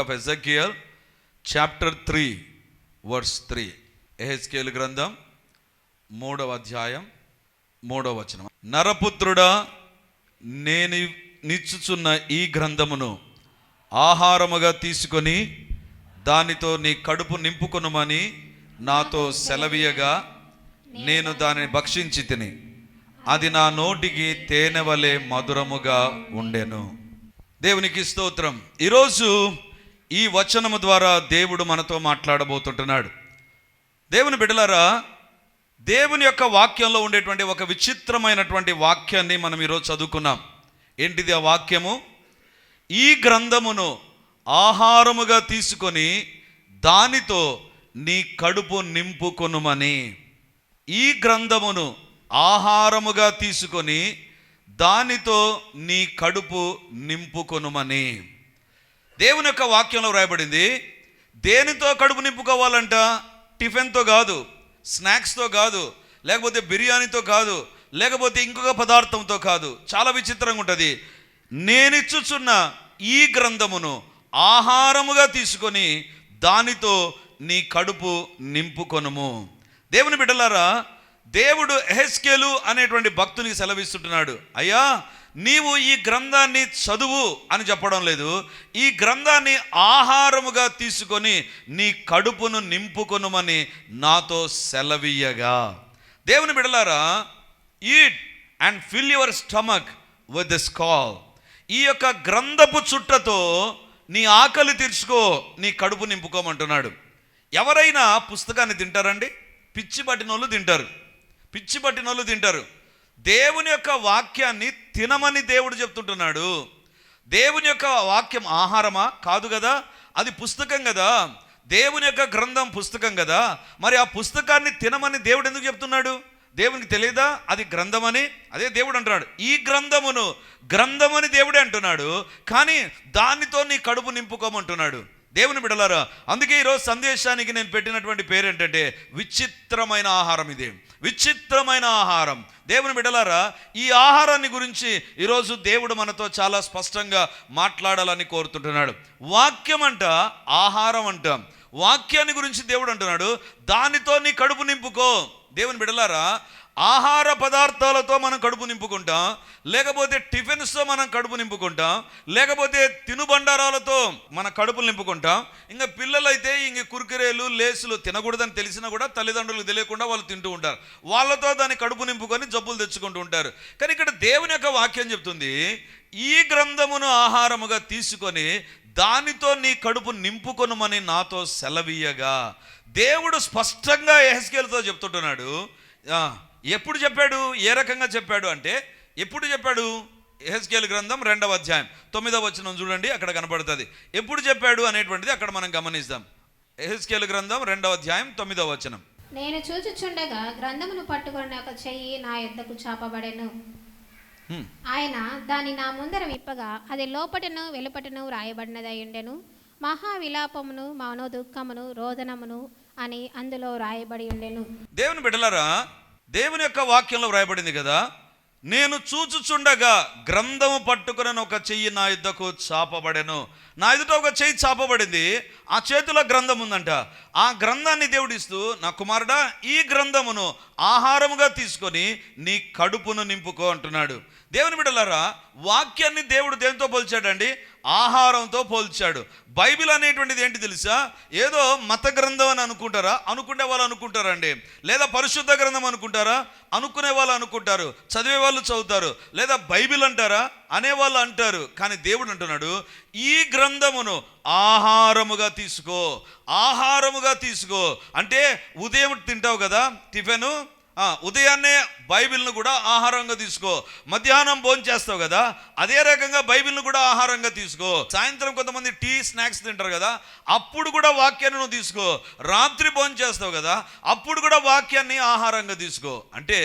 Of Ezekiel chapter three verse three ఎహెచ్కేల్ గ్రంథం మూడవ అధ్యాయం మూడవ వచనం. నరపుత్రుడా నేను నిచ్చుచున్న ఈ గ్రంథమును ఆహారముగా తీసుకొని దానితో నీ కడుపు నింపుకొనుమని నాతో సెలవీయగా నేను దానిని భక్షించి తిని అది నా నోటికి తేనె వలె మధురముగా ఉండెను. దేవునికి స్తోత్రం. ఈరోజు ఈ వచనము ద్వారా దేవుడు మనతో మాట్లాడబోతుంటున్నాడు. దేవుని బిడ్డలారా దేవుని యొక్క వాక్యంలో ఉండేటువంటి ఒక విచిత్రమైనటువంటి వాక్యాన్ని మనం ఈరోజు చదువుకున్నాం. ఏంటిది ఆ వాక్యము? ఈ గ్రంథమును ఆహారముగా తీసుకొని దానితో నీ కడుపు నింపుకొనుమని. ఈ గ్రంథమును ఆహారముగా తీసుకొని దానితో నీ కడుపు నింపుకొనుమని. దేవుని యొక్క వాక్యంలో వ్రాయబడింది దేనితో కడుపు నింపుకోవాలంట? టిఫిన్తో కాదు స్నాక్స్తో కాదు లేకపోతే బిర్యానీతో కాదు లేకపోతే ఇంకొక పదార్థంతో కాదు. చాలా విచిత్రంగా ఉంటుంది. నేనిచ్చుచున్న ఈ గ్రంథమును ఆహారముగా తీసుకొని దానితో నీ కడుపు నింపుకొనుము. దేవుని బిడ్డలారా దేవుడు ఎహెస్కేలు అనేటువంటి భక్తునికి సెలవిస్తుంటున్నాడు. అయ్యా నీవు ఈ గ్రంథాన్ని చదువు అని చెప్పడం లేదు. ఈ గ్రంథాన్ని ఆహారముగా తీసుకొని నీ కడుపును నింపుకొనుమని నాతో సెలవీయగా దేవుని బిడలారా eat and fill your stomach with this call ఈ యొక్క గ్రంథపు చుట్టతో నీ ఆకలి తీర్చుకో నీ కడుపు నింపుకోమంటున్నాడు. ఎవరైనా పుస్తకాన్ని తింటారండి? పిచ్చి పట్టిన వాళ్ళు తింటారు. పిచ్చి పట్టిన వాళ్ళు తింటారు. దేవుని యొక్క వాక్యాన్ని తినమని దేవుడు చెప్తుంటున్నాడు. దేవుని యొక్క వాక్యం ఆహారమా? కాదు కదా. అది పుస్తకం కదా. దేవుని యొక్క గ్రంథం పుస్తకం కదా. మరి ఆ పుస్తకాన్ని తినమని దేవుడు ఎందుకు చెప్తున్నాడు? దేవునికి తెలియదా అది గ్రంథమని. అదే దేవుడు అంటున్నాడు. ఈ గ్రంథమును గ్రంథమని దేవుడే అంటున్నాడు. కానీ దానితో నీ కడుపు నింపుకోమంటున్నాడు. దేవుని బిడలారా అందుకే ఈరోజు సందేశానికి నేను పెట్టినటువంటి పేరు ఏంటంటే విచిత్రమైన ఆహారం ఇది. విచిత్రమైన ఆహారం. దేవుని బిడలారా ఈ ఆహారాన్ని గురించి ఈరోజు దేవుడు మనతో చాలా స్పష్టంగా మాట్లాడాలని కోరుతుంటున్నాడు. వాక్యం అంట ఆహారం అంట. వాక్యాన్ని గురించి దేవుడు అంటున్నాడు. దానితో నీ కడుపు నింపుకో. దేవుని బిడలారా ఆహార పదార్థాలతో మనం కడుపు నింపుకుంటాం లేకపోతే టిఫిన్స్తో మనం కడుపు నింపుకుంటాం లేకపోతే తినుబండారాలతో మన కడుపులు నింపుకుంటాం. ఇంకా పిల్లలైతే ఇంక కుర్కురేలు లేసులు తినకూడదని తెలిసినా కూడా తల్లిదండ్రులు తెలియకుండా వాళ్ళు తింటూ ఉంటారు. వాళ్ళతో దాన్ని కడుపు నింపుకొని జబ్బులు తెచ్చుకుంటూ ఉంటారు. కానీ ఇక్కడ దేవుని యొక్క వాక్యం చెప్తుంది ఈ గ్రంథమును ఆహారముగా తీసుకొని దానితో నీ కడుపు నింపుకొనుమని నాతో సెలవీయగా. దేవుడు స్పష్టంగా ఎహెస్కేల్తో చెప్తుంటున్నాడు. ఎప్పుడు చెప్పాడు? ఏ రకంగా చెప్పాడు అంటే ఎప్పుడు చెప్పాడు? ఎహెస్కేల్ గ్రంథం రెండవ అధ్యాయం. తొమ్మిదవ వచనం చూడండి అక్కడ కనపడుతుంది ఎప్పుడు చెప్పాడు అనేటువంటిది అక్కడ మనం గమనిస్తాం. ఎహెస్కేల్ గ్రంథం రెండవ అధ్యాయం తొమ్మిదవ వచనం. నేను చూచుచుండగా గ్రంథమును పట్టుకున్న ఒక చెయ్యి నా యొద్దకు చాపబడెను. ఆయన దాని నా ముందర విప్పగా అది లోపటను వెలుపటను రాయబడినదై ఉండెను. మహా విలాపమును మౌన దుఃఖమును రోదనమును అని అందులో రాయబడి ఉండెను. దేవుని బిడ్డలారా దేవుని యొక్క వాక్యంలో వ్రాయబడింది కదా నేను చూచుచుండగా గ్రంథము పట్టుకుని ఒక చెయ్యి నా యుద్ధకు చాపబడెను. నా ఎదుట ఒక చెయ్యి చాపబడింది ఆ చేతిలో గ్రంథం ఉందంట. ఆ గ్రంథాన్ని దేవుడిస్తూ నా కుమారుడా ఈ గ్రంథమును ఆహారముగా తీసుకొని నీ కడుపును నింపుకో అంటున్నాడు. దేవుని బిడలారా వాక్యాన్ని దేవుడు దేంతో పోల్చాడండి? ఆహారంతో పోల్చాడు. బైబిల్ అనేటువంటిది ఏంటి తెలుసా? ఏదో మత గ్రంథం అని అనుకుంటారా? అనుకునే వాళ్ళు అనుకుంటారండి. లేదా పరిశుద్ధ గ్రంథం అనుకుంటారా? అనుకునే వాళ్ళు అనుకుంటారు. చదివే వాళ్ళు చదువుతారు. లేదా బైబిల్ అంటారా? అనేవాళ్ళు అంటారు. కానీ దేవుడు అంటున్నాడు ఈ గ్రంథమును ఆహారముగా తీసుకో. ఆహారముగా తీసుకో. అంటే ఉదయం తింటావు కదా? టిఫిను? ఉదయాన్నే బైబిల్ను కూడా ఆహారంగా తీసుకో. మధ్యాహ్నం భోజనం చేస్తావు కదా అదే రకంగా బైబిల్ను కూడా ఆహారంగా తీసుకో. సాయంత్రం కొంతమంది టీ స్నాక్స్ తింటారు కదా అప్పుడు కూడా వాక్యాన్ని నువ్వు తీసుకో. రాత్రి భోజనం చేస్తావు కదా అప్పుడు కూడా వాక్యాన్ని ఆహారంగా తీసుకో. అంటే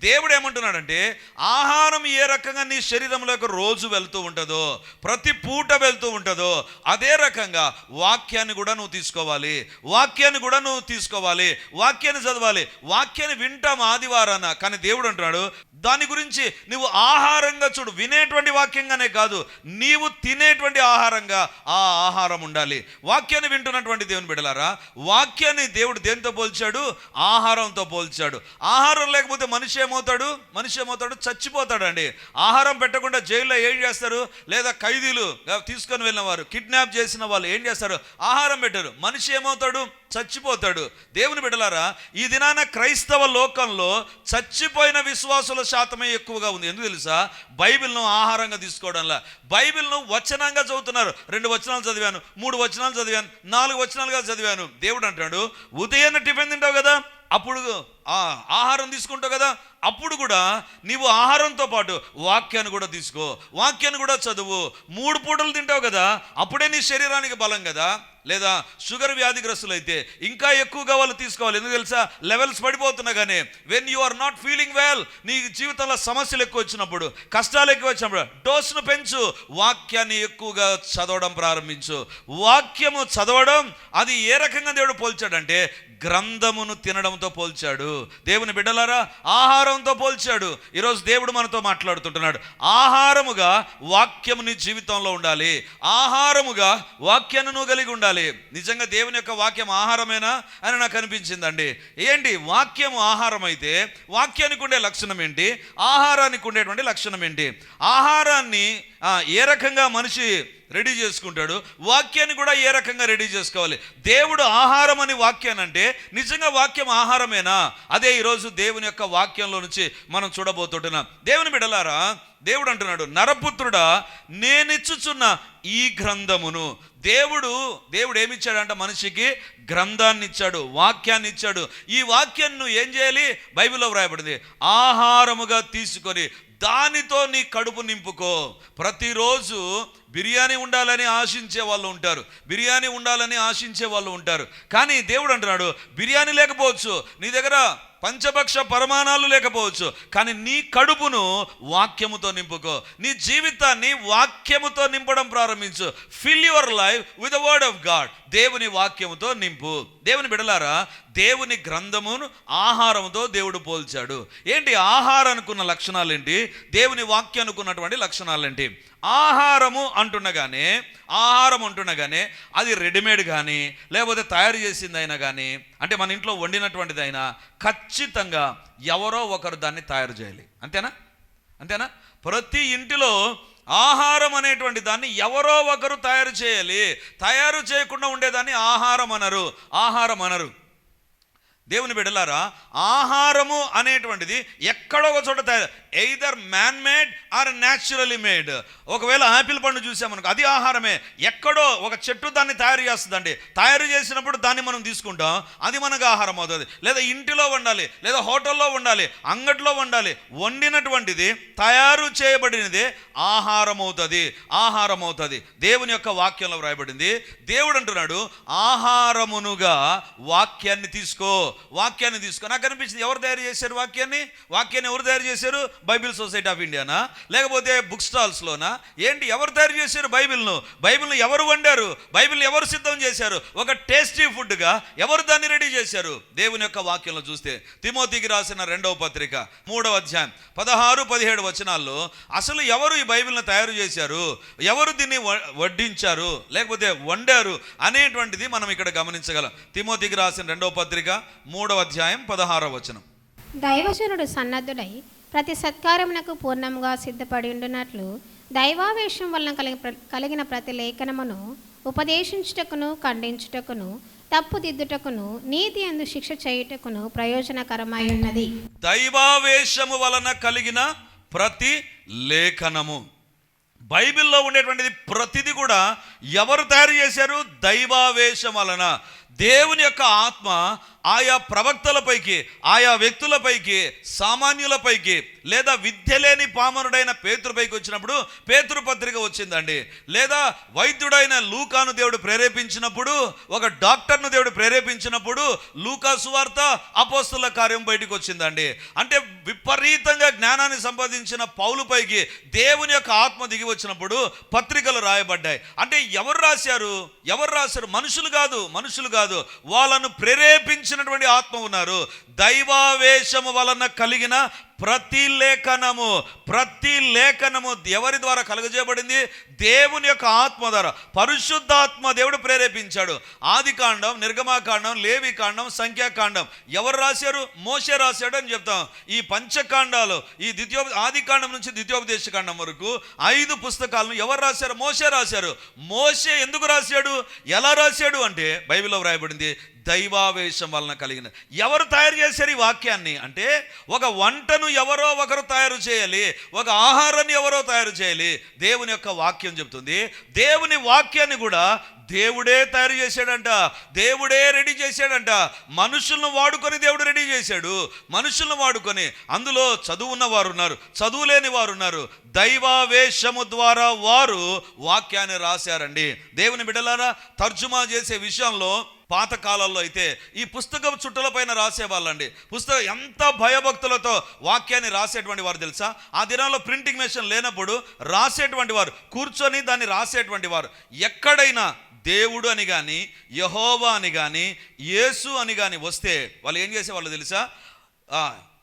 దేవుడు ఏమంటున్నాడంటే ఆహారం ఏ రకంగా నీ శరీరంలోకి రోజు వెళ్తూ ఉంటుందో ప్రతి పూట వెళ్తూ ఉంటుందో అదే రకంగా వాక్యాన్ని కూడా నువ్వు తీసుకోవాలి. వాక్యాన్ని కూడా నువ్వు తీసుకోవాలి. వాక్యాన్ని చదవాలి. వాక్యాన్ని వింటాం ఆదివారాన. కానీ దేవుడు అంటున్నాడు దాని గురించి నువ్వు ఆహారంగా చూడు వినేటువంటి వాక్యంగానే కాదు నీవు తినేటువంటి ఆహారంగా ఆ ఆహారం ఉండాలి. వాక్యాన్ని వింటున్నటువంటి దేవుని బిడలారా వాక్యాన్ని దేవుడు దేనితో పోల్చాడు? ఆహారంతో పోల్చాడు. ఆహారం లేకపోతే మనిషి ఏమవుతాడు? మనిషి ఏమవుతాడు? చచ్చిపోతాడండి. ఆహారం పెట్టకుండా జైల్లో ఏం చేస్తారు? లేదా ఖైదీలు తీసుకొని వెళ్ళిన వారు కిడ్నాప్ చేసిన వాళ్ళు ఏం చేస్తారు? ఆహారం పెట్టారు. మనిషి ఏమవుతాడు? చచ్చిపోతాడు. దేవుని బిడలారా ఈ దినాన క్రైస్తవ లోకంలో చచ్చిపోయిన విశ్వాసుల శాతమే ఎక్కువగా ఉంది. ఎందుకు తెలుసా? బైబిల్ను ఆహారంగా తీసుకోవడంలా. బైబిల్ను వచనంగా చదువుతున్నారు. రెండు వచనాలు చదివాను మూడు వచనాలు చదివాను నాలుగు వచనాలుగా చదివాను. దేవుడు అంటాడు ఉదయాన్నే టిఫిన్ తింటావు కదా? అప్పుడు ఆ ఆహారం తీసుకుంటావు కదా అప్పుడు కూడా నీవు ఆహారంతో పాటు వాక్యాన్ని కూడా తీసుకో. వాక్యాన్ని కూడా చదువు. మూడు పూటలు తింటావు కదా అప్పుడే నీ శరీరానికి బలం కదా. లేదా షుగర్ వ్యాధిగ్రస్తులు అయితే ఇంకా ఎక్కువగా వాళ్ళు తీసుకోవాలి. ఎందుకు తెలుసా? లెవెల్స్ పడిపోతున్నా కానీ when you are not feeling well నీ జీవితంలో సమస్యలు ఎక్కువ వచ్చినప్పుడు కష్టాలు ఎక్కువ వచ్చినప్పుడు డోస్ను పెంచు. వాక్యాన్ని ఎక్కువగా చదవడం ప్రారంభించు. వాక్యము చదవడం అది ఏ రకంగా దేవుడు పోల్చాడంటే గ్రంథమును తినడం ఆహారంతో పోల్చాడు. దేవుని బిడ్డలారా ఆహారంతో పోల్చాడు. ఈరోజు దేవుడు మనతో మాట్లాడుతుంటున్నాడు. ఆహారముగా వాక్యము నీ జీవితంలో ఉండాలి. ఆహారముగా వాక్యాన్ని నువ్వు కలిగి ఉండాలి. నిజంగా దేవుని యొక్క వాక్యం ఆహారమేనా అని నాకు అనిపించిందండి. ఏంటి? వాక్యము ఆహారం అయితే వాక్యానికి ఉండే లక్షణం ఏంటి? ఆహారానికి ఉండేటువంటి లక్షణం ఏంటి? ఆహారాన్ని ఏ రకంగా మనిషి రెడీ చేసుకుంటాడు. వాక్యాన్ని కూడా ఏ రకంగా రెడీ చేసుకోవాలి? దేవుడు ఆహారం అని వాక్యాన్ని అంటే నిజంగా వాక్యం ఆహారమేనా? అదే ఈరోజు దేవుని యొక్క వాక్యంలో నుంచి మనం చూడబోతుంటున్నాం దేవుని బిడలారా దేవుడు అంటున్నాడు నరపుత్రుడా నేనిచ్చుచున్న ఈ గ్రంథమును దేవుడు దేవుడు ఏమిచ్చాడంట మనిషికి? గ్రంథాన్ని ఇచ్చాడు వాక్యాన్ని ఇచ్చాడు ఈ వాక్యాన్ని నువ్వు ఏం చేయాలి? బైబిల్లో వ్రాయబడింది ఆహారముగా తీసుకొని దానితో నీ కడుపు నింపుకో. ప్రతిరోజు బిర్యానీ ఉండాలని ఆశించే వాళ్ళు ఉంటారు. బిర్యానీ ఉండాలని ఆశించే వాళ్ళు ఉంటారు. కానీ దేవుడు అంటున్నాడు బిర్యానీ లేకపోవచ్చు. నీ దగ్గర పంచభక్ష పరమాణాలు లేకపోవచ్చు. కానీ నీ కడుపును వాక్యముతో నింపుకో. నీ జీవితాన్ని వాక్యముతో నింపడం ప్రారంభించు. Fill your life with the word of God దేవుని వాక్యముతో నింపు. దేవుని బిడలారా దేవుని గ్రంథమును ఆహారంతో దేవుడు పోల్చాడు. ఏంటి ఆహారం అనుకున్న లక్షణాలు ఏంటి దేవుని వాక్యం అనుకున్నటువంటి లక్షణాలు ఏంటి ఆహారము అంటుండగానే ఆహారం అంటుండగానే అది రెడీమేడ్ కానీ లేకపోతే తయారు చేసిందైనా కానీ అంటే మన ఇంట్లో వండినటువంటిదైనా ఖచ్చితంగా ఎవరో ఒకరు దాన్ని తయారు చేయాలి. అంతేనా? అంతేనా? ప్రతి ఇంటిలో ఆహారం అనేటువంటి దాన్ని ఎవరో ఒకరు తయారు చేయాలి. తయారు చేయకుండా ఉండేదాన్ని ఆహారం అనరు. ఆహారం అనరు. దేవుని బిడ్డలారా ఆహారము అనేటువంటిది ఎక్కడో ఒక చోట తయారు. Either man made or naturally made ఒకవేళ ఆపిల్ పండు చూసామనుకో అది ఆహారమే. ఎక్కడో ఒక చెట్టు దాన్ని తయారు చేస్తుందండి. తయారు చేసినప్పుడు దాన్ని మనం తీసుకుంటాం. అది మనకు ఆహారం అవుతుంది. లేదా ఇంటిలో వండాలి లేదా హోటల్లో వండాలి అంగట్లో వండాలి. వండినటువంటిది తయారు చేయబడినది ఆహారం అవుతుంది. ఆహారం అవుతుంది. దేవుని యొక్క వాక్యంలో వ్రాయబడింది. దేవుడు అంటున్నాడు ఆహారమునుగా వాక్యాన్ని తీసుకో. వాక్యాన్ని తీసుకో నాకు అనిపించింది ఎవరు తయారు చేశారు వాక్యాన్ని? వాక్యాన్ని ఎవరు తయారు చేశారు? బైబిల్ సొసైటీ ఆఫ్ ఇండియానా? లేకపోతే బుక్ స్టాల్స్లోనా? ఏంటి ఎవరు తయారు చేశారు బైబిల్ను? బైబిల్ను ఎవరు వండారు? బైబిల్ ఎవరు సిద్ధం చేశారు? ఒక టేస్టీ ఫుడ్గా ఎవరు దాన్ని రెడీ చేశారు? దేవుని యొక్క వాక్యంలో చూస్తే తిమోతికి రాసిన రెండవ పత్రిక మూడవ అధ్యాయం పదహారు పదిహేడు వచనాల్లో అసలు ఎవరు ఈ బైబిల్ను తయారు చేశారు? ఎవరు దీన్ని వడ్డించారు? లేకపోతే వండారు? అనేటువంటిది మనం ఇక్కడ గమనించగలం. తిమోతికి రాసిన రెండవ పత్రిక మూడవ అధ్యాయం పదహారవ వచనం. దైవజనుడు సన్నద్ధుడై ప్రతి సత్కారమునకు పూర్ణముగా సిద్ధపడి ఉండునట్లు దైవావేశం వలన కలిగి కలిగిన ప్రతి లేఖనమును ఉపదేశించుటకును ఖండించుటకును తప్పుదిద్దుటకును నీతి అందు శిక్ష చేయుటకును ప్రయోజనకరమై ఉన్నది. దైవావేశము వలన కలిగిన ప్రతి లేఖనము. బైబిల్లో ఉండేటువంటిది ప్రతిది కూడా ఎవరు తయారు చేశారు? దైవావేశం వలన. దేవుని యొక్క ఆత్మ ఆయా ప్రవక్తలపైకి ఆయా వ్యక్తులపైకి సామాన్యులపైకి లేదా విద్య లేని పామరుడైన పేతురుపైకి వచ్చినప్పుడు పేతురు పత్రిక వచ్చిందండి. లేదా వైద్యుడైన లూకాను దేవుడు ప్రేరేపించినప్పుడు ఒక డాక్టర్ను దేవుడు ప్రేరేపించినప్పుడు లూకా సువార్త అపోస్తుల కార్యం బయటకు వచ్చిందండి. అంటే విపరీతంగా జ్ఞానాన్ని సంపాదించిన పౌలుపైకి దేవుని యొక్క ఆత్మ దిగి వచ్చినప్పుడు పత్రికలు రాయబడ్డాయి. అంటే ఎవరు రాశారు? ఎవరు రాశారు? మనుషులు కాదు మనుషులు కాదు. వాళ్ళను ప్రేరేపించినటువంటి ఆత్మ ఉన్నారు. దైవావేశము వలన కలిగిన ప్రతి లేఖనము ప్రతి లేఖనము ఎవరి ద్వారా కలుగజేయబడింది? దేవుని యొక్క ఆత్మ ద్వారా. పరిశుద్ధాత్మ దేవుడు ప్రేరేపించాడు. ఆది కాండం నిర్గమాకాండం లేవి కాండం సంఖ్యాకాండం. ఎవరు రాశారు? మోసే రాశాడు అని చెప్తాం. ఈ పంచకాండాలు ఈ ద్వితీయ ఆది కాండం నుంచి ద్వితీయోపదేశ కాండం వరకు ఐదు పుస్తకాలను ఎవరు రాశారు? మోసే రాశారు. మోసే ఎందుకు రాశాడు? ఎలా రాశాడు అంటే బైబిల్లో వ్రాయబడింది దైవావేశం వలన కలిగిన ఎవరు తయారు చేశారు ఈ వాక్యాన్ని? అంటే ఒక వంటను ఎవరో ఒకరు తయారు చేయాలి ఒక ఆహారాన్ని ఎవరో తయారు చేయాలి దేవుని యొక్క వాక్యం చెబుతుంది. దేవుని వాక్యాన్ని కూడా దేవుడే తయారు చేశాడంట దేవుడే రెడీ చేశాడంట. మనుషులను వాడుకొని దేవుడు రెడీ చేశాడు. మనుషులను వాడుకొని అందులో చదువున్న వారు ఉన్నారు చదువు లేని వారు ఉన్నారు. దైవావేశము ద్వారా వారు వాక్యాన్ని రాశారండి. దేవుని బిడ్డలారా తర్జుమా చేసే విషయంలో పాత కాలంలో అయితే ఈ పుస్తకం చుట్టలపైన రాసేవాళ్ళండి. పుస్తకం ఎంత భయభక్తులతో వాక్యాన్ని రాసేటువంటి వారు తెలుసా? ఆ దినాల్లో ప్రింటింగ్ మెషిన్ లేనప్పుడు రాసేటువంటి వారు కూర్చొని దాన్ని రాసేటువంటి వారు. ఎక్కడైనా దేవుడు అని కానీ యహోవా అని కానీ యేసు అని కానీ వస్తే వాళ్ళు ఏం చేసేవాళ్ళు తెలుసా?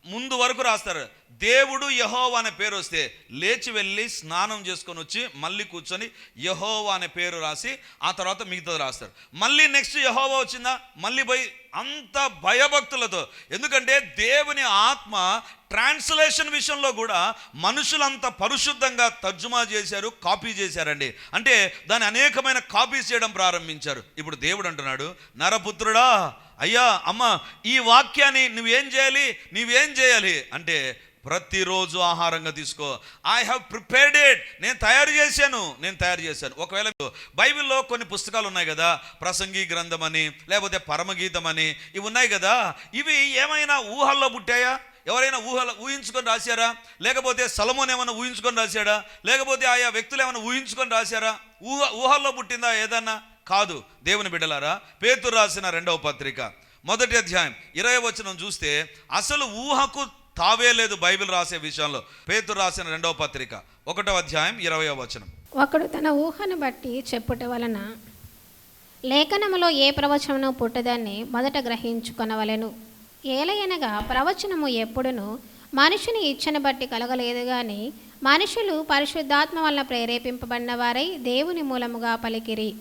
ముందు వరకు రాస్తారు. దేవుడు యహోవా అనే పేరు వస్తే లేచి వెళ్ళి స్నానం చేసుకొని వచ్చి మళ్ళీ కూర్చొని యహోవా అనే పేరు రాసి ఆ తర్వాత మిగతాది రాస్తారు. మళ్ళీ నెక్స్ట్ యహోవా వచ్చిందా? మళ్ళీ పోయి అంత భయభక్తులతో. ఎందుకంటే దేవుని ఆత్మ ట్రాన్స్లేషన్ విషయంలో కూడా మనుషులంత పరిశుద్ధంగా తర్జుమా చేశారు కాపీ చేశారండి. అంటే దాని అనేకమైన కాపీస్ చేయడం ప్రారంభించారు. ఇప్పుడు దేవుడు అంటున్నాడు నరపుత్రుడా అయ్యా అమ్మ ఈ వాక్యాన్ని నువ్వేం చేయాలి? నువ్వేం చేయాలి? అంటే ప్రతిరోజు ఆహారంగా తీసుకో. ఐ హ్యావ్ ప్రిపేర్డ్ ఇట్ నేను తయారు చేశాను. నేను తయారు చేశాను. ఒకవేళ బైబిల్లో కొన్ని పుస్తకాలు ఉన్నాయి కదా ప్రసంగి గ్రంథం అని లేకపోతే పరమగీతం అని ఇవి ఉన్నాయి కదా ఇవి ఏమైనా ఊహల్లో పుట్టాయా? ఎవరైనా ఊహల ఊహించుకొని రాశారా? లేకపోతే సలమోన్ ఏమైనా ఊహించుకొని రాశాడా? లేకపోతే ఆయా వ్యక్తులు ఏమైనా ఊహించుకొని రాశారా? ఊహ ఊహల్లో పుట్టిందా ఏదన్నా? కాదు. దేవుని బిడ్డలారా పేతురు రాసిన రెండవ పత్రిక మొదటి అధ్యాయం ఇరవై వచనం చూస్తే అసలు ఊహకు తావే లేదు బైబిల్ రాసే విషయంలో. పేతురు రాసిన రెండవ పత్రిక ఒకటో అధ్యాయం ఇరవయో వచనం. ఒకడు తన ఊహను బట్టి చెప్పుట వలన లేఖనములో ఏ ప్రవచనము పుట్టదాన్ని మొదట గ్రహించుకొనవలెను. ఏలయనగా ప్రవచనము ఎప్పుడును మనుషుని ఇచ్చను బట్టి కలగలేదు గాని మనుషులు పరిశుద్ధాత్మ వలన ప్రేరేపింపబడిన వారై దేవుని మూలముగా పలికిరి.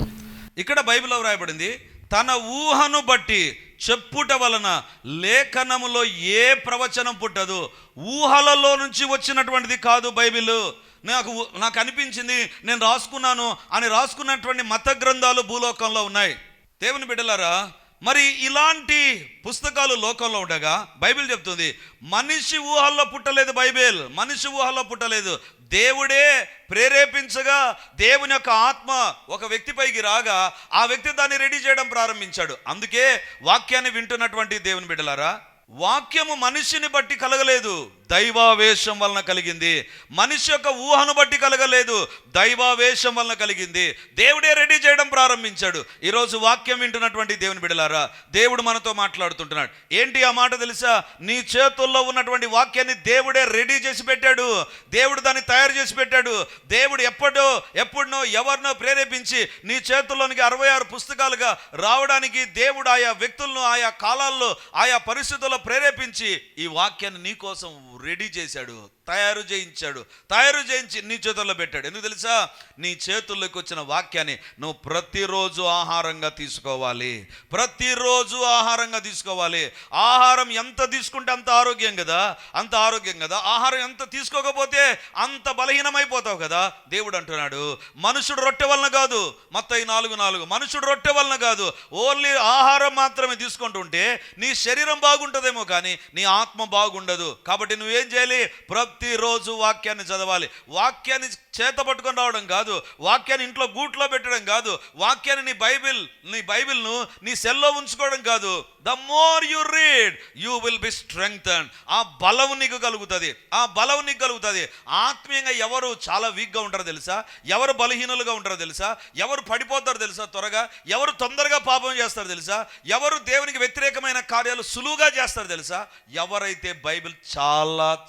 ఇక్కడ బైబిల్లో వ్రాయబడింది తన ఊహను బట్టి చెప్పుట వలన లేఖనములో ఏ ప్రవచనం పుట్టదు. ఊహలలో నుంచి వచ్చినటువంటిది కాదు బైబిల్. నాకు నాకు అనిపించింది నేను రాసుకున్నాను అని రాసుకున్నటువంటి మత గ్రంథాలు భూలోకంలో ఉన్నాయి. దేవుని బిడ్డలారా మరి ఇలాంటి పుస్తకాలు లోకంలో ఉండగా బైబిల్ చెప్తుంది మనిషి ఊహల్లో పుట్టలేదు బైబిల్ మనిషి ఊహల్లో పుట్టలేదు. దేవుడే ప్రేరేపించగా దేవుని యొక్క ఆత్మ ఒక వ్యక్తిపైకి రాగా ఆ వ్యక్తి దాన్ని రెడీ చేయడం ప్రారంభించాడు. అందుకే వాక్యాన్ని వింటున్నటువంటి దేవుని బిడ్డలారా వాక్యము మనిషిని బట్టి కలగలేదు. దైవావేశం వలన కలిగింది. మనిషి యొక్క ఊహను బట్టి కలగలేదు. దైవావేశం వలన కలిగింది. దేవుడే రెడీ చేయడం ప్రారంభించాడు. ఈరోజు వాక్యం వింటున్నటువంటి దేవుని బిడలారా దేవుడు మనతో మాట్లాడుతుంటున్నాడు. ఏంటి ఆ మాట తెలుసా? నీ చేతుల్లో ఉన్నటువంటి వాక్యాన్ని దేవుడే రెడీ చేసి పెట్టాడు. దేవుడు దాన్ని తయారు చేసి పెట్టాడు. దేవుడు ఎప్పుడో ఎప్పుడునో ఎవరినో ప్రేరేపించి నీ చేతుల్లోనికి అరవై ఆరు పుస్తకాలుగా రావడానికి దేవుడు ఆయా వ్యక్తులను ఆయా కాలాల్లో ఆయా పరిస్థితుల్లో ప్రేరేపించి ఈ వాక్యాన్ని నీ కోసం రెడీ చేశాడు. తయారు చేయించాడు. తయారు చేయించి నీ చేతుల్లో పెట్టాడు. ఎందుకు తెలుసా? నీ చేతుల్లోకి వచ్చిన వాక్యాన్ని నువ్వు ప్రతిరోజు ఆహారంగా తీసుకోవాలి. ప్రతిరోజు ఆహారంగా తీసుకోవాలి. ఆహారం ఎంత తీసుకుంటే అంత ఆరోగ్యం కదా? అంత ఆరోగ్యం కదా? ఆహారం ఎంత తీసుకోకపోతే అంత బలహీనమైపోతావు కదా? దేవుడు అంటున్నాడు మనుషుడు రొట్టె వలన కాదు. మత్తయి నాలుగు నాలుగు మనుషుడు రొట్టె వలన కాదు. ఓన్లీ ఆహారం మాత్రమే తీసుకుంటుంటే నీ శరీరం బాగుంటుందేమో కానీ నీ ఆత్మ బాగుండదు. కాబట్టి నువ్వేం చేయాలి? ప్ర ప్రతిరోజు వాక్యాన్ని చదవాలి. వాక్యాన్ని చేత పట్టుకొని రావడం కాదు. వాక్యాన్ని ఇంట్లో గూట్లో పెట్టడం కాదు. వాక్యాన్ని నీ బైబిల్ నీ బైబిల్ను నీ సెల్లో ఉంచుకోవడం కాదు. The more you read you will be strength ఆ బలం నీకు కలుగుతుంది. ఆ బలం నీకు కలుగుతుంది. ఆత్మీయంగా ఎవరు చాలా వీక్గా ఉంటారో తెలుసా? ఎవరు బలహీనులుగా ఉంటారో తెలుసా? ఎవరు పడిపోతారో తెలుసా త్వరగా? ఎవరు తొందరగా పాపం చేస్తారో తెలుసా? ఎవరు దేవునికి వ్యతిరేకమైన కార్యాలు సులువుగా చేస్తారో తెలుసా? ఎవరైతే బైబిల్ చాలా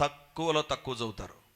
తక్కువలో తక్కువ చదువుతారు.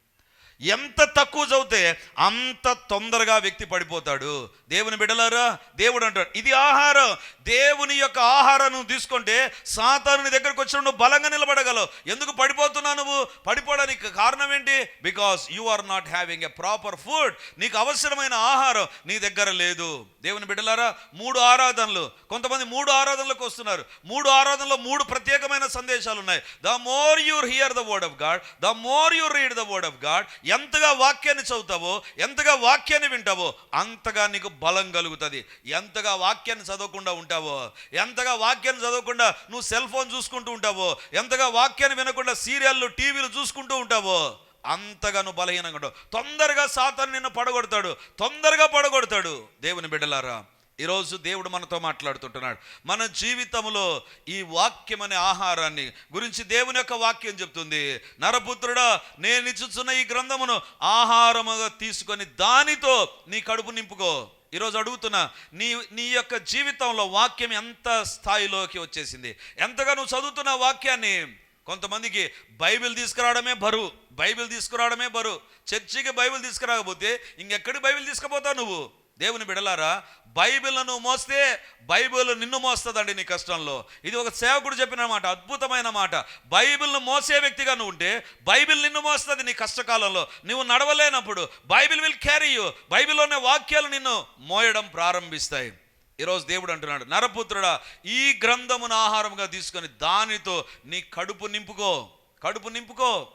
ఎంత తక్కువ చదివితే అంత తొందరగా వ్యక్తి పడిపోతాడు. దేవుని బిడలారా దేవుడు అంటాడు ఇది ఆహారం. దేవుని యొక్క ఆహారం నువ్వు తీసుకుంటే సాతాను దగ్గరకు వచ్చిన నువ్వు బలంగా నిలబడగలవు. ఎందుకు పడిపోతున్నావు నువ్వు? పడిపోవడానికి కారణం ఏంటి? Because you are not having a proper food నీకు అవసరమైన ఆహారం నీ దగ్గర లేదు. దేవుని బిడ్డలారా మూడు ఆరాధనలు. కొంతమంది మూడు ఆరాధనలకు వస్తున్నారు. మూడు ఆరాధనలో మూడు ప్రత్యేకమైన సందేశాలు ఉన్నాయి. The more you hear the word of God the more you read the word of God ఎంతగా వాక్యాన్ని చదువుతావో ఎంతగా వాక్యాన్ని వింటావో అంతగా నీకు బలం కలుగుతుంది. ఎంతగా వాక్యాన్ని చదవకుండా ఉంటావో ఎంతగా వాక్యాన్ని చదవకుండా నువ్వు సెల్ ఫోన్ చూసుకుంటూ ఉంటావో ఎంతగా వాక్యాన్ని వినకుండా సీరియళ్ళు టీవీలు చూసుకుంటూ ఉంటావో అంతగా నువ్వు బలహీనంగా ఉంటావు. తొందరగా సాతాను నిన్ను పడగొడతాడు తొందరగా పడగొడతాడు. దేవుని బిడ్డలారా ఈరోజు దేవుడు మనతో మాట్లాడుతుంటున్నాడు. మన జీవితంలో ఈ వాక్యం అనే ఆహారాన్ని గురించి దేవుని యొక్క వాక్యం చెప్తుంది. నరపుత్రుడా నేను ఇచ్చుచున్న ఈ గ్రంథమును ఆహారముగా తీసుకొని దానితో నీ కడుపు నింపుకో. ఈరోజు అడుగుతున్నా నీ నీ యొక్క జీవితంలో వాక్యం ఎంత స్థాయిలోకి వచ్చేసింది? ఎంతగా నువ్వు చదువుతున్న వాక్యాన్ని కొంతమందికి బైబిల్ తీసుకురావడమే బరువు బైబిల్ తీసుకురావడమే బరువు. చర్చికి బైబిల్ తీసుకురాకపోతే ఇంకెక్కడికి బైబిల్ తీసుకుపోతావు నువ్వు? దేవుని బిడలారా బైబిల్ను మోస్తే బైబిల్ నిన్ను మోస్తుందండి నీ కష్టంలో. ఇది ఒక సేవకుడు చెప్పిన మాట అద్భుతమైన మాట. బైబిల్ను మోసే వ్యక్తిగా నువ్వు ఉంటే బైబిల్ నిన్ను మోస్తుంది నీ కష్టకాలంలో. నువ్వు నడవలేనప్పుడు బైబిల్ విల్ క్యారీ యూ బైబిల్లోనే వాక్యాలు నిన్ను మోయడం ప్రారంభిస్తాయి. ఈరోజు దేవుడు అంటున్నాడు నరపుత్రుడా ఈ గ్రంథమును ఆహారంగా తీసుకొని దానితో నీ కడుపు నింపుకో. కడుపు నింపుకో.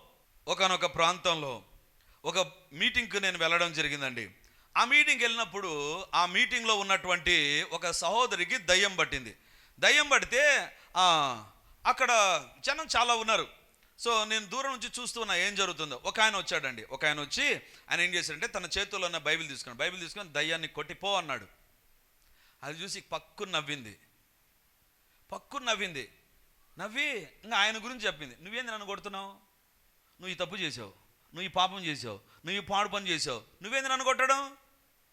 ఒకనొక ప్రాంతంలో ఒక మీటింగ్కి నేను వెళ్ళడం జరిగిందండి. ఆ మీటింగ్కి వెళ్ళినప్పుడు ఆ మీటింగ్లో ఉన్నటువంటి ఒక సహోదరికి దయ్యం పట్టింది. దయ్యం పడితే అక్కడ జనం చాలా ఉన్నారు. సో నేను దూరం నుంచి చూస్తూ ఉన్నా ఏం జరుగుతుందో. ఒక ఆయన వచ్చాడండి. ఒక ఆయన వచ్చి ఆయన ఏం చేశాడంటే తన చేతుల్లో ఉన్న బైబిల్ తీసుకున్నాడు. బైబిల్ తీసుకొని దయ్యాన్ని కొట్టిపో అన్నాడు. అది చూసి పక్కు నవ్వింది. పక్కు నవ్వింది. నవ్వి ఇంకా ఆయన గురించి చెప్పింది. నువ్వేంది నన్ను కొడుతున్నావు? నువ్వు ఈ తప్పు చేసావు. నువ్వు ఈ పాపం చేసావు. నువ్వు ఈ పాడు పని చేసావు. నువ్వేంది నన్ను కొట్టడం?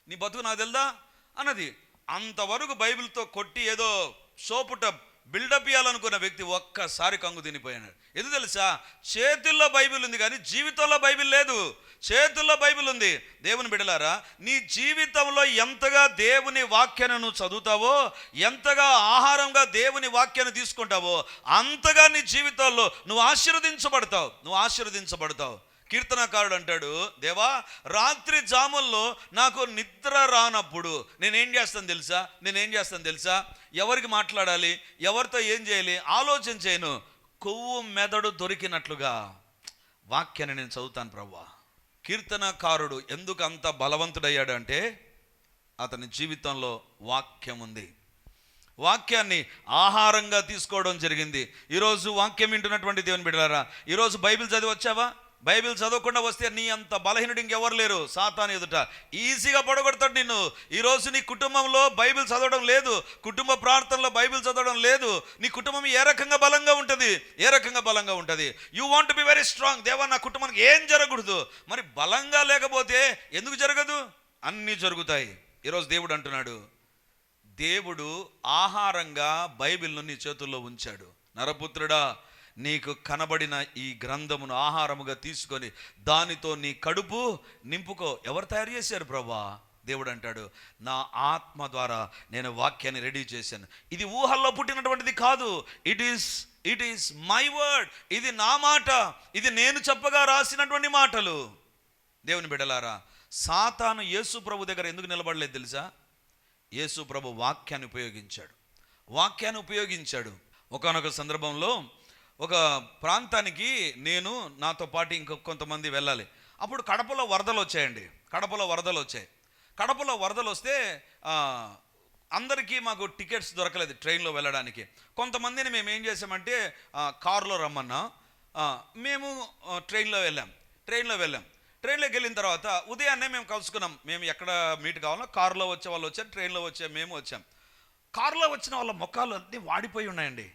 నీ బతుకు నాకు తెలుదా? అన్నది అంతవరకు బైబిల్తో కొట్టి ఏదో సోపుట బిల్డప్ ఇవ్వాలనుకున్న వ్యక్తి ఒక్కసారి కంగు తినిపోయినాడు ఎందుకు తెలుసా? చేతుల్లో బైబిల్ ఉంది కానీ జీవితంలో బైబిల్ లేదు. చేతుల్లో బైబిల్ ఉంది. దేవుని బిడలారా నీ జీవితంలో ఎంతగా దేవుని వాక్యను నువ్వు చదువుతావో ఎంతగా ఆహారంగా దేవుని వాక్యాన్ని తీసుకుంటావో అంతగా నీ జీవితంలో నువ్వు ఆశీర్వదించబడతావు. నువ్వు ఆశీర్వదించబడతావు. కీర్తనకారుడు అంటాడు దేవా రాత్రి జాముల్లో నాకు నిద్ర రానప్పుడు నేనేం చేస్తాను తెలుసా? నేనేం చేస్తాను తెలుసా? ఎవరికి మాట్లాడాలి? ఎవరితో ఏం చేయాలి? ఆలోచన చేయను. కొవ్వు మెదడు దొరికినట్లుగా. వాక్యాన్ని నేను చదువుతాను ప్రవ్వా. కీర్తనకారుడు ఎందుకు అంత బలవంతుడయ్యాడు అంటే అతని జీవితంలో వాక్యం ఉంది. వాక్యాన్ని ఆహారంగా తీసుకోవడం జరిగింది. ఈరోజు వాక్యం వింటున్నటువంటి దేవుని బిడ్డలారా ఈరోజు బైబిల్ చదివి వచ్చావా బైబిల్ చదవకుండా వస్తే నీ అంత బలహీనుడు ఇంకెవరు లేరు. సాతాన్ ఎదుట ఈజీగా పడగొడతాడు నిన్ను. ఈరోజు నీ కుటుంబంలో బైబిల్ చదవడం లేదు. కుటుంబ ప్రార్థనలో బైబిల్ చదవడం లేదు. నీ కుటుంబం ఏ రకంగా బలంగా ఉంటుంది? ఏ రకంగా బలంగా ఉంటుంది? You want be very strong దేవా నా కుటుంబానికి ఏం జరగకూడదు? మరి బలంగా లేకపోతే ఎందుకు జరగదు? అన్నీ జరుగుతాయి. ఈరోజు దేవుడు అంటున్నాడు దేవుడు ఆహారంగా బైబిల్ను నీ చేతుల్లో ఉంచాడు. నరపుత్రుడా నీకు కనబడిన ఈ గ్రంథమును ఆహారముగా తీసుకొని దానితో నీ కడుపు నింపుకో. ఎవరు తయారు చేశారు ప్రభా? దేవుడు అంటాడు నా ఆత్మ ద్వారా నేను వాక్యాన్ని రెడీ చేశాను. ఇది ఊహల్లో పుట్టినటువంటిది కాదు. It is it is my word ఇది నా మాట. ఇది నేను చెప్పగా రాసినటువంటి మాటలు. దేవుని బిడలారా సాతాను యేసు ప్రభు దగ్గర ఎందుకు నిలబడలేదు తెలుసా? యేసు ప్రభు వాక్యాన్ని ఉపయోగించాడు. వాక్యాన్ని ఉపయోగించాడు. ఒకనొక సందర్భంలో ఒక ప్రాంతానికి నేను నాతో పాటు ఇంకొక కొంతమంది వెళ్ళాలి. అప్పుడు కడపలో వరదలు వచ్చాయండి. కడపలో వరదలు వచ్చాయి. కడపలో వరదలు వస్తే అందరికీ మాకు టికెట్స్ దొరకలేదు ట్రైన్లో వెళ్ళడానికి. కొంతమందిని మేము ఏం చేసామంటే కారులో రమ్మన్నా. మేము ట్రైన్లో వెళ్ళాం. ట్రైన్లో వెళ్ళాం. ట్రైన్లోకి వెళ్ళిన తర్వాత ఉదయాన్నే మేము కలుసుకున్నాం. మేము ఎక్కడ మీట్ కావాలో కారులో వచ్చే వాళ్ళు వచ్చారు ట్రైన్లో వచ్చే మేము వచ్చాం. కారులో వచ్చిన వాళ్ళ ముఖాలు అన్నీ వాడిపోయి ఉన్నాయండి.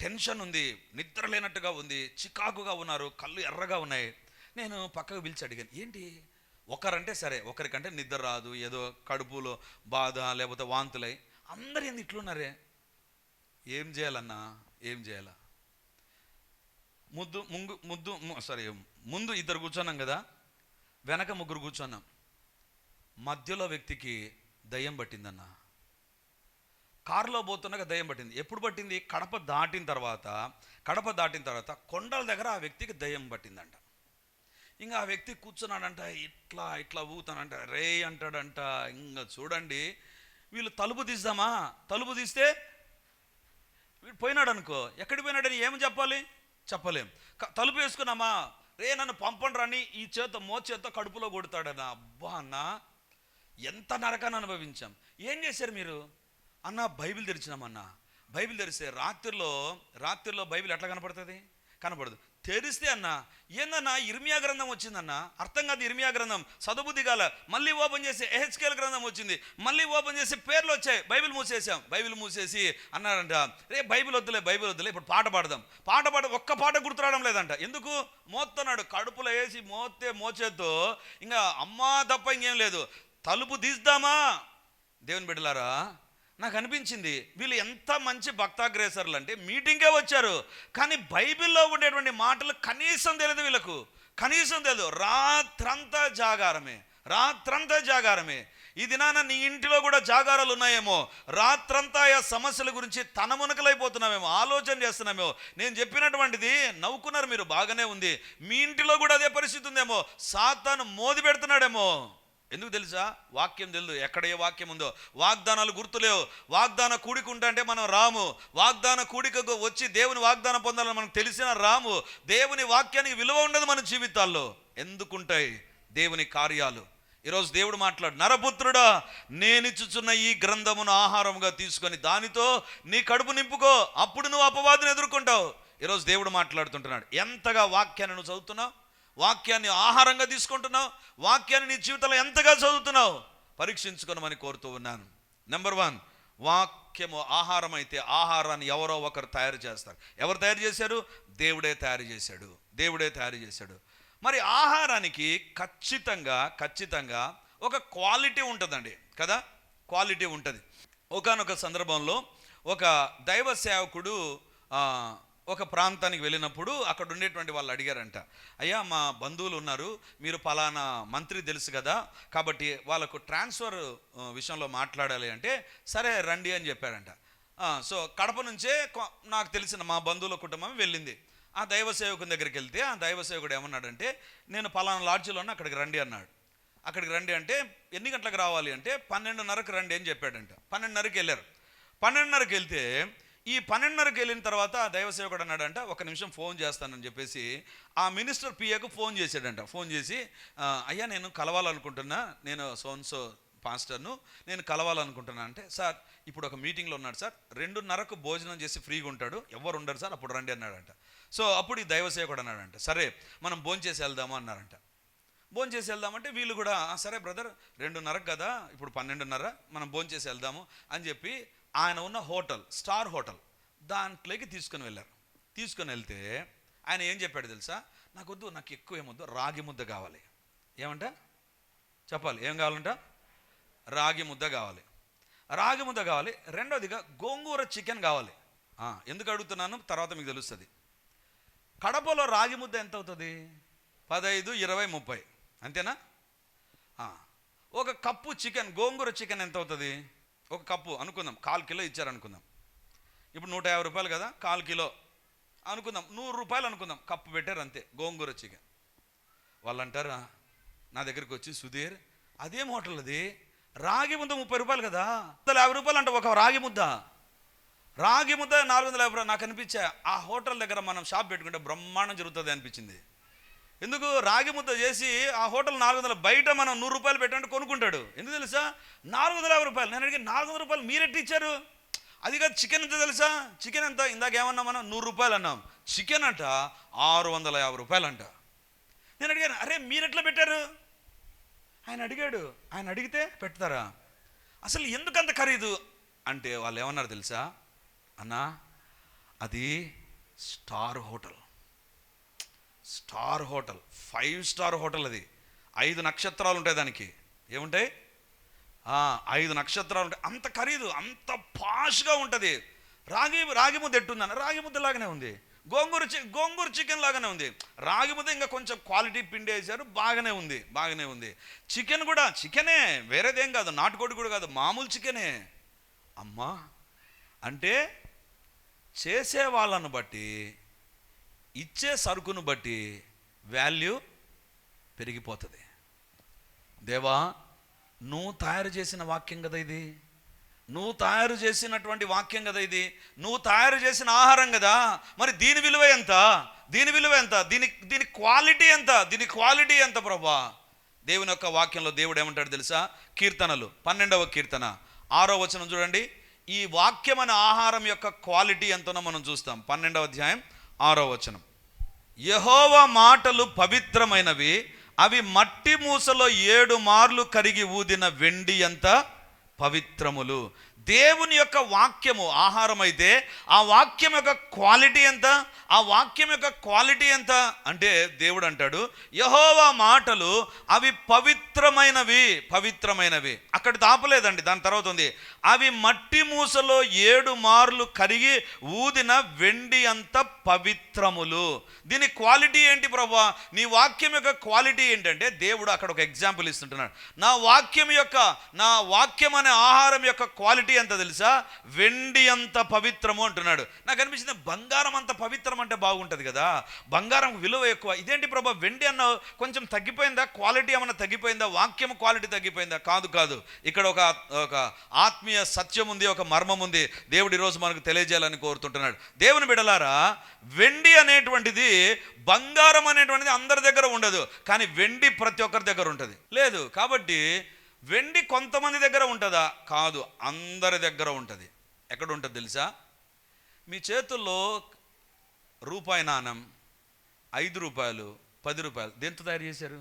టెన్షన్ ఉంది నిద్ర లేనట్టుగా ఉంది చికాకుగా ఉన్నారు కళ్ళు ఎర్రగా ఉన్నాయి. నేను పక్కకు పిలిచి అడిగాను ఏంటి? ఒకరంటే సరే ఒకరికంటే నిద్ర రాదు ఏదో కడుపులో బాధ లేకపోతే వాంతులై. అందరు ఏంది ఇట్లున్నారే? ఏం చేయాలన్నా ఏం చేయాలా? ముద్దు ముంగు ముద్దు సారీ ముందు ఇద్దరు కూర్చున్నాం కదా వెనక ముగ్గురు కూర్చున్నాం. మధ్యలో వ్యక్తికి దయ్యం పట్టిందన్నా. కారులో పోతున్నాక దయ్యం పట్టింది. ఎప్పుడు పట్టింది? కడప దాటిన తర్వాత కడప దాటిన తర్వాత కొండల దగ్గర ఆ వ్యక్తికి దయ్యం పట్టిందంట. ఇంకా ఆ వ్యక్తి కూర్చున్నాడంట ఇట్లా ఇట్లా ఊతానంట రే అంటాడంట ఇంకా చూడండి వీళ్ళు తలుపు తీద్దామా? తలుపు తీస్తే వీడు పోయినాడు అనుకో ఎక్కడికి పోయినాడని ఏమి చెప్పాలి? చెప్పలేం. తలుపు వేసుకున్నామా? రే నన్ను పంపండి రాని ఈ చేత మో చేత కడుపులో కొడతాడన్న అబ్బా అన్న ఎంత నరకాన్ని అనుభవించాం. ఏం చేశారు మీరు? అన్న బైబిల్ తెరిచినామన్నా. బైబిల్ తెరిస్తే రాత్రిలో రాత్రిలో బైబిల్ ఎట్లా కనపడుతుంది? కనపడదు. తెరిస్తే అన్న ఏందన్నా ఇర్మియా గ్రంథం వచ్చిందన్న? అర్థం కాదు ఇర్మియా గ్రంథం. సదుబుద్ధి కాల. మళ్ళీ ఓపెన్ చేసి ఎహెచ్కేల్ గ్రంథం వచ్చింది. మళ్ళీ ఓపెన్ చేసి పేర్లు వచ్చాయి. బైబిల్ మూసేసాం బైబిల్ మూసేసి అన్నారంట రే బైబిల్ వద్దులే బైబిల్ వద్దులే ఇప్పుడు పాట పాడదాం. పాట పాడ ఒక్క పాట గుర్తురావడం లేదంట. ఎందుకు? మోస్తున్నాడు కడుపులో వేసి మోత్తే మోచేతో ఇంకా అమ్మా తప్ప ఇంకేం లేదు. తలుపు తీద్దామా? దేవుని బిడ్డలారా నాకు అనిపించింది వీళ్ళు ఎంత మంచి భక్తాగ్రేసర్లు అంటే మీటింగే వచ్చారు. కానీ బైబిల్లో ఉండేటువంటి మాటలు కనీసం తెలియదు వీళ్ళకు. కనీసం తెలియదు రాత్రంతా జాగారమే. రాత్రంతా జాగారమే. ఈ దినాన నీ ఇంటిలో కూడా జాగారాలు ఉన్నాయేమో. రాత్రంతా ఆ సమస్యల గురించి తనమునకలైపోతున్నామేమో. ఆలోచన చేస్తున్నామేమో. నేను చెప్పినటువంటిది నవ్వుకున్నారు మీరు. బాగానే ఉంది. మీ ఇంటిలో కూడా అదే పరిస్థితి ఉందేమో. సాతాను మోది పెడుతున్నాడేమో ఎందుకు తెలుసా? వాక్యం తెలుసు ఎక్కడ ఏ వాక్యం ఉందో. వాగ్దానాలు గుర్తులేవు. వాగ్దాన కూడిక ఉంటే అంటే మనం రాము. వాగ్దాన కూడికకు వచ్చి దేవుని వాగ్దానం పొందాలని మనకు తెలిసిన రాము. దేవుని వాక్యానికి విలువ ఉండదు మన జీవితాల్లో. ఎందుకుంటాయి? దేవుని కార్యాలు. ఈరోజు దేవుడు మాట్లాడు నరపుత్రుడా నేనిచ్చుచున్న ఈ గ్రంథమును ఆహారముగా తీసుకొని దానితో నీ కడుపు నింపుకో. అప్పుడు నువ్వు అపవాదిని ఎదుర్కొంటావు. ఈరోజు దేవుడు మాట్లాడుతుంటున్నాడు. ఎంతగా వాక్యాన్ని నువ్వు చదువుతున్నావు? వాక్యాన్ని ఆహారంగా తీసుకుంటున్నావు వాక్యాన్ని నీ జీవితంలో ఎంతగా చదువుతున్నావు? పరీక్షించుకోనమని కోరుతూ ఉన్నాను. నెంబర్ వన్ వాక్యము ఆహారం అయితే ఆహారాన్ని ఎవరో ఒకరు తయారు చేస్తారు. ఎవరు తయారు చేశారు? దేవుడే తయారు చేశాడు. దేవుడే తయారు చేశాడు. మరి ఆహారానికి ఖచ్చితంగా ఖచ్చితంగా ఒక క్వాలిటీ ఉంటుందండి కదా? క్వాలిటీ ఉంటుంది. ఒకానొక సందర్భంలో ఒక దైవ సేవకుడు ఒక ప్రాంతానికి వెళ్ళినప్పుడు అక్కడ ఉండేటువంటి వాళ్ళు అడిగారంట అయ్యా మా బంధువులు ఉన్నారు మీరు పలానా మంత్రి తెలుసు కదా కాబట్టి వాళ్ళకు ట్రాన్స్ఫర్ విషయంలో మాట్లాడాలి అంటే సరే రండి అని చెప్పాడంట సో కడప నుంచే కొ- నాకు తెలిసిన మా బంధువుల కుటుంబం వెళ్ళింది. ఆ దైవ సేవకుని దగ్గరికి వెళ్తే ఆ దైవ సేవకుడు ఏమన్నాడంటే నేను పలానా లాడ్జ్లోనే అక్కడికి రండి అన్నాడు. అక్కడికి రండి అంటే ఎన్ని గంటలకు రావాలి? అంటే పన్నెండున్నరకు రండి అని చెప్పాడంట. పన్నెండున్నరకి వెళ్ళారు. పన్నెండున్నరకి వెళ్తే ఈ పన్నెండున్నరకు వెళ్ళిన తర్వాత దైవసేవకుడు అన్నాడంట ఒక నిమిషం ఫోన్ చేస్తానని చెప్పేసి ఆ మినిస్టర్ పిఏకు ఫోన్ చేశాడంట. ఫోన్ చేసి అయ్యా నేను కలవాలనుకుంటున్నా. నేను సోన్సో పాస్టర్ను. నేను కలవాలనుకుంటున్నా. అంటే సార్ ఇప్పుడు ఒక మీటింగ్లో ఉన్నాడు సార్. రెండున్నరకు భోజనం చేసి ఫ్రీగా ఉంటాడు. ఎవరు ఉండరు సార్. అప్పుడు రండి అన్నాడంట. సో అప్పుడు ఈ దైవసేవకుడు అన్నాడంట సరే మనం భోంచేసి వెళ్దాము అన్నారంట. భోంచేసి వెళ్దామంటే వీళ్ళు కూడా సరే బ్రదర్ రెండున్నరకు కదా. ఇప్పుడు పన్నెండున్నర. మనం భోంచేసి వెళ్దాము అని చెప్పి ఆయన ఉన్న హోటల్ స్టార్ హోటల్ దాంట్లోకి తీసుకొని వెళ్ళారు. తీసుకొని వెళ్తే ఆయన ఏం చెప్పాడు తెలుసా? నాకు వద్దు నాకు ఎక్కువ ఏమొద్దు రాగి ముద్ద కావాలి. ఏమంట? చెప్పాలి. ఏం కావాలంట? రాగి ముద్ద కావాలి. రాగి ముద్ద కావాలి. రెండోదిగా గోంగూర చికెన్ కావాలి. ఎందుకు అడుగుతున్నాను? తర్వాత మీకు తెలుస్తుంది. కడపలో రాగి ముద్ద ఎంత అవుతుంది? పదహైదు ఇరవై ముప్పై. అంతేనా? ఒక కప్పు చికెన్ గోంగూర చికెన్ ఎంత అవుతుంది? ఒక కప్పు అనుకుందాం కాల్ కిలో ఇచ్చారనుకుందాం. ఇప్పుడు నూట యాభై రూపాయలు కదా కాల్ కిలో. అనుకుందాం నూరు రూపాయలు అనుకుందాం కప్పు పెట్టారు అంతే గోంగూర చికెన్. వాళ్ళు అంటారా నా దగ్గరికి వచ్చి సుధీర్ అదేం హోటల్ అది రాగి ముద్ద ముప్పై రూపాయలు కదా వందల యాభై రూపాయలు అంటే ఒక రాగి ముద్ద. రాగి ముద్ద నాలుగు వందల యాభై రూపాయలు నాకు అనిపించా ఆ హోటల్ దగ్గర మనం షాప్ పెట్టుకుంటే బ్రహ్మాండం జరుగుతుంది అనిపించింది. ఎందుకు రాగి ముద్ద చేసి ఆ హోటల్ నాలుగు వందల బయట మనం నూరు రూపాయలు పెట్టంటే కొనుక్కుంటాడు. ఎందుకు తెలుసా? నాలుగు వందల యాభై రూపాయలు. నేను అడిగి నాలుగు వందల రూపాయలు మీరెట్టి ఇచ్చారు? అది కాదు చికెన్ ఎంత తెలుసా? చికెన్ ఎంత? ఇందాక ఏమన్నా మనం? నూరు రూపాయలు అన్నాం. చికెన్ అంట ఆరు వందల యాభై రూపాయలు అంట. నేను అడిగాను అరే మీరు ఎట్లా పెట్టారు? ఆయన అడిగాడు. ఆయన అడిగితే పెడతారా? అసలు ఎందుకంత ఖరీదు? అంటే వాళ్ళు ఏమన్నారు తెలుసా? అన్నా అది star hotel. Star hotel five star hotel అది. ఐదు నక్షత్రాలు ఉంటాయి దానికి. ఏముంటాయి? ఐదు నక్షత్రాలు ఉంటాయి. అంత ఖరీదు అంత పాష్గా ఉంటుంది. రాగి రాగి ముద్ద ఎట్టుందన్న? రాగి ముద్ద లాగానే ఉంది. గోంగూర చి గోంగూర చికెన్ లాగానే ఉంది. రాగి ముద్ద ఇంకా కొంచెం క్వాలిటీ పిండి వేశారు బాగానే ఉంది బాగానే ఉంది. చికెన్ కూడా చికెనే వేరేదేం కాదు నాటుకోడి కూడా కాదు మామూలు చికెనే. అమ్మా అంటే చేసే వాళ్ళను బట్టి ఇచ్చే సరుకును బట్టి వాల్యూ పెరిగిపోతుంది. దేవా నువ్వు తయారు చేసిన వాక్యం కదా ఇది? నువ్వు తయారు చేసినటువంటి వాక్యం కదా ఇది? నువ్వు తయారు చేసిన ఆహారం కదా? మరి దీని విలువ ఎంత? దీని విలువ ఎంత? దీని దీని క్వాలిటీ ఎంత? దీని క్వాలిటీ ఎంత ప్రభా? దేవుని యొక్క వాక్యంలో దేవుడు ఏమంటాడు తెలుసా? కీర్తనలు. పన్నెండవ కీర్తన. ఆరో వచనం చూడండి. ఈ వాక్యం అనే ఆహారం యొక్క క్వాలిటీ ఎంతనో మనం చూస్తాం. పన్నెండవ అధ్యాయం ఆరో వచనం. యహోవా మాటలు పవిత్రమైనవి అవి మట్టి మూసలో ఏడు మార్లు కరిగి ఊదిన వెండి అంత పవిత్రములు. దేవుని యొక్క వాక్యము ఆహారం అయితే ఆ వాక్యం యొక్క క్వాలిటీ ఎంత? ఆ వాక్యం యొక్క క్వాలిటీ ఎంత? అంటే దేవుడు అంటాడు యహోవా మాటలు అవి పవిత్రమైనవి పవిత్రమైనవి. అక్కడ తాపలేదండి దాని తర్వాత ఉంది. అవి మట్టి మూసలో ఏడు మార్లు కరిగి ఊదిన వెండి అంత పవిత్రములు. దీని క్వాలిటీ ఏంటి ప్రభా? నీ వాక్యం యొక్క క్వాలిటీ ఏంటంటే దేవుడు అక్కడ ఒక ఎగ్జాంపుల్ ఇస్తుంటున్నాడు. నా వాక్యం యొక్క నా వాక్యం అనే ఆహారం యొక్క క్వాలిటీ ఎంత తెలుసా? వెండి అంత పవిత్రము అంటున్నాడు. నాకు అనిపించింది బంగారం అంత పవిత్రం అంటే బాగుంటుంది కదా? బంగారం విలువ ఎక్కువ. ఇదేంటి ప్రభా? వెండి అన్న కొంచెం తగ్గిపోయిందా? క్వాలిటీ ఏమైనా తగ్గిపోయిందా? వాక్యం క్వాలిటీ తగ్గిపోయిందా? కాదు కాదు. ఇక్కడ ఒక ఒక ఆత్మీయ సత్యం ఉంది ఒక మర్మం ఉంది. దేవుడు ఈరోజు మనకు తెలియజేయాలని కోరుతుంటున్నాడు. దేవుని బిడలారా వెండి అనేటువంటిది బంగారం అనేటువంటిది అందరి దగ్గర ఉండదు. కానీ వెండి ప్రతి ఒక్కరి దగ్గర ఉంటుంది. లేదు కాబట్టి వెండి కొంతమంది దగ్గర ఉంటుందా? కాదు అందరి దగ్గర ఉంటుంది. ఎక్కడ ఉంటుంది తెలుసా? మీ చేతుల్లో రూపాయి నాణం ఐదు రూపాయలు పది రూపాయలు దేంతో తయారు చేశారు?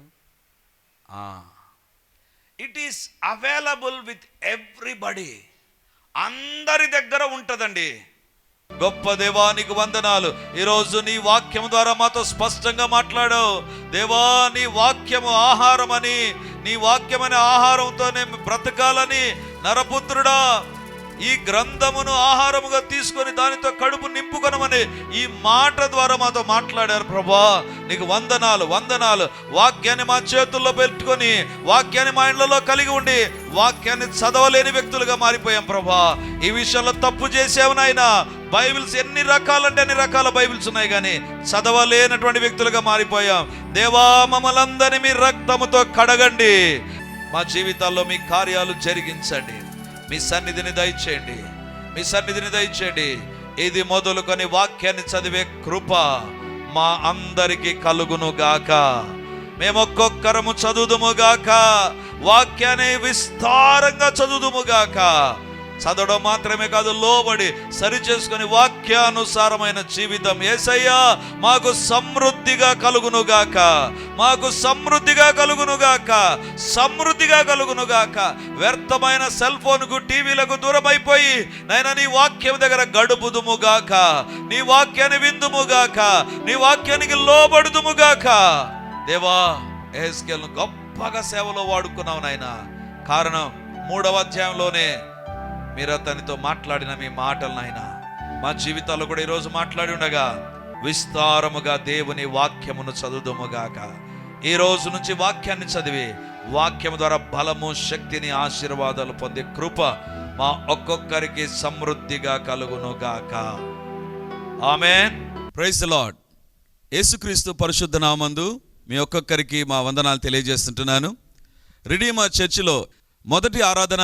It is available with everybody అందరి దగ్గర ఉంటుందండి. గొప్ప దేవానికి వందనాలు. ఈరోజు నీ వాక్యం ద్వారా మాతో స్పష్టంగా మాట్లాడావు దేవా నీ వాక్యము ఆహారమని నీ వాక్యమనే ఆహారంతో నేను బ్రతకాలని నరపుత్రుడా. ఈ గ్రంథమును ఆహారముగా తీసుకొని దానితో కడుపు నింపుకొనమని ఈ మాట ద్వారా మాతో మాట్లాడారు ప్రభా. నీకు వందనాలు వందనాలు. వాక్యాన్ని మా చేతుల్లో పెట్టుకొని వాక్యాన్ని మా ఇళ్ళలో కలిగి ఉండి వాక్యాన్ని చదవలేని వ్యక్తులుగా మారిపోయాం ప్రభా. ఈ విషయంలో తప్పు చేసావు నాయనా. బైబిల్స్ ఎన్ని రకాలంటే అన్ని రకాల బైబిల్స్ ఉన్నాయి కానీ చదవలేనటువంటి వ్యక్తులుగా మారిపోయాం. దేవా మమ్మలందరినీ మీ రక్తముతో కడగండి. మా జీవితాల్లో మీ కార్యాలు జరిగించండి. మీ సన్నిధిని దయచేయండి. మీ సన్నిధిని దయచేయండి. ఇది మొదలుకొని వాక్యాన్ని చదివే కృప మా అందరికి కలుగును గాక. మేము ఒక్కొక్కరము చదువుదుము గాక. వాక్యాన్ని విస్తారంగా చదువుదుము గాక. చదవడం మాత్రమే కాదు లోబడి సరిచేసుకుని వాక్యానుసారమైన జీవితం. ఏసయ్యా మాకు సమృద్ధిగా కలుగునుగాక. మాకు సమృద్ధిగా కలుగునుగాక. సమృద్ధిగా కలుగునుగాక. వ్యర్థమైన సెల్ ఫోన్కు టీవీలకు దూరమైపోయి నైనా నీ వాక్యం దగ్గర గడుపుదుముగాక. నీ వాక్యాన్ని విందుముగాక. నీ వాక్యానికి లోబడుదుముగాక. దేవా ఏస్కేల్ను గొప్పగా సేవలో వాడుకున్నావు నాయన. కారణం మూడవ అధ్యాయంలోనే మీరు అతనితో మాట్లాడిన మీ మాటలు నాయన మా జీవితాల్లో కూడా ఈరోజు మాట్లాడి ఉండగా విస్తారముగా దేవుని వాక్యమును చదువుదుముగాక ఈ రోజు నుంచి వాక్యాన్ని చదివి వాక్యం ద్వారా బలము శక్తిని ఆశీర్వాదాలు పొందే కృప మా ఒక్కొక్కరికి సమృద్ధిగా కలుగునుగాక ఆమె ప్రైజ్ లాడ్ యేసుక్రీస్తు పరిశుద్ధ నామందు మీ ఒక్కొక్కరికి మా వందనాలు తెలియజేస్తుంటున్నాను. రిడీమర్ చర్చిలో మొదటి ఆరాధన